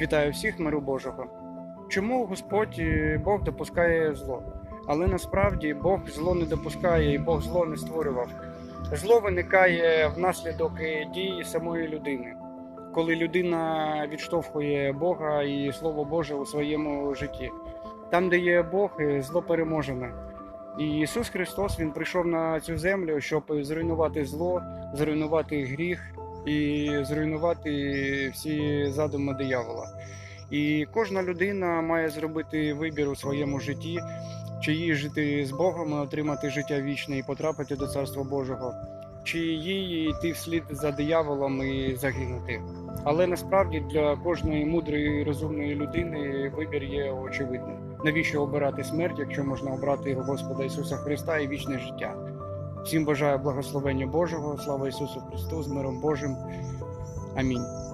Вітаю всіх миру Божого. Чому Господь е, Бог допускає зло? Але насправді Бог зло не допускає і Бог зло не створював. Зло виникає внаслідок е, дії самої людини, коли людина відштовхує Бога і Слово Боже у своєму житті. Там, де є Бог, е, зло переможене. І Ісус Христос Він прийшов на цю землю, щоб зруйнувати зло, зруйнувати гріх і зруйнувати всі задуми диявола. І кожна людина має зробити вибір у своєму житті, чи їй жити з Богом, отримати життя вічне і потрапити до Царства Божого, чи їй йти вслід за дияволом і загинути. Але насправді для кожної мудрої і розумної людини вибір є очевидним. Навіщо обирати смерть, якщо можна обрати Господа Ісуса Христа і вічне життя? Всім бажаю благословення Божого, слава Ісусу Христу з миром Божим. Амінь.